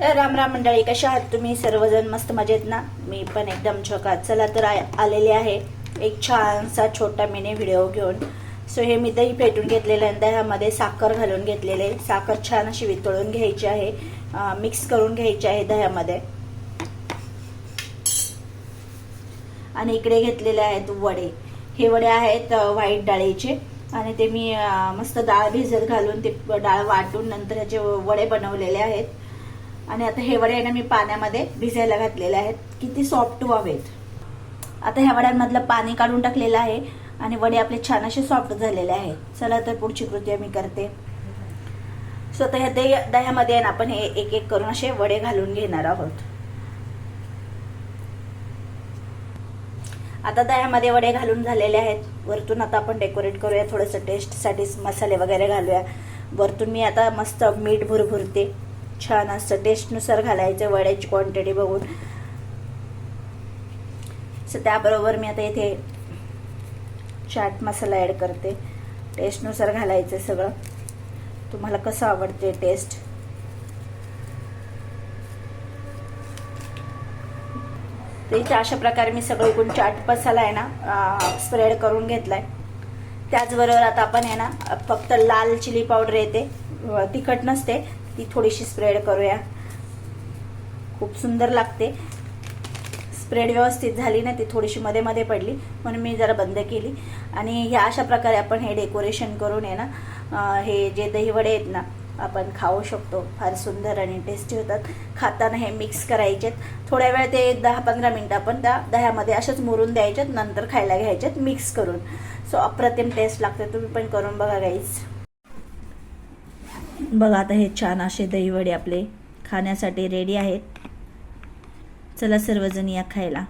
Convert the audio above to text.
राम राम मंडळी कशा आहात तुम्ही? सर्वजण मस्त मजेत ना? मी पण एकदम छकात चला तर आलेले आहे एक छानसा छोटा मिनी व्हिडिओ घेऊन. सो हे मी दही फेटून घेतलेलं आहे दह्यामध्ये साखर घालून घेतलेले साखर छान अशी वितळून घ्यायची आहे. मिक्स करून घ्यायची आहे दह्यामध्ये. आणि इकडे घेतलेले आहेत वडे. हे वडे आहेत व्हाईट डाळीचे. आणि ते मी मस्त डाळ भिजत घालून ते डाळ वाटून नंतर ह्याचे वडे बनवलेले आहेत. आणि आता हे वडे आहे ना मी पाण्यामध्ये भिजायला घातलेले आहेत. किती सॉफ्ट व्हावेत आता ह्या वड्यांमधलं पाणी काढून टाकलेलं आहे आणि वडे आपले छान असे सॉफ्ट झालेले आहेत. चला तर पुढची कृती मी करते. सो आता ह्या दही- दह्यामध्ये आहे ना आपण हे एक एक करून असे वडे घालून घेणार आहोत. आता दह्यामध्ये वडे घालून झालेले आहेत. वरतून आता आपण डेकोरेट करूया. थोडंसं टेस्टसाठी मसाले वगैरे घालूया. वरतून मी आता मस्त मीठ भुरभुरते. छान असतं. टेस्टनुसार घालायचं वड्याची क्वांटिटी बघून. सो त्याबरोबर मी आता इथे चाट मसाला ॲड करते. टेस्टनुसार घालायचं सगळं. तुम्हाला कसं आवडते टेस्ट इथे अशा प्रकारे मी सगळं एकूण चाट मसाला आहे ना स्प्रेड करून घेतलाय. त्याचबरोबर आता आपण आहे ना फक्त लाल चिली पावडर येते. तिखट नसते. ती थोडीशी स्प्रेड करूया. खूप सुंदर लागते. स्प्रेड व्यवस्थित झाली ना ती थोडीशी मध्ये मध्ये पडली. म्हणून मी जरा बंद केली. आणि ह्या अशा प्रकारे आपण हे डेकोरेशन करून आहे ना हे जे दहीवडे आहेत ना आपण खाऊ शकतो. फार सुंदर आणि टेस्टी होतात. खाताना हे मिक्स करायचेत. थोड्या वेळ ते दहा पंधरा मिनटं आपण त्या दह्यामध्ये असेच मुरून द्यायचेत नंतर खायला घ्यायचेत मिक्स करून. सो अप्रतिम टेस्ट लागते. तुम्ही पण करून बघा गाईज बघा आता हे छान असे दहीवडे आपले खाण्यासाठी रेडी आहेत. चला सर्वजण या खायला.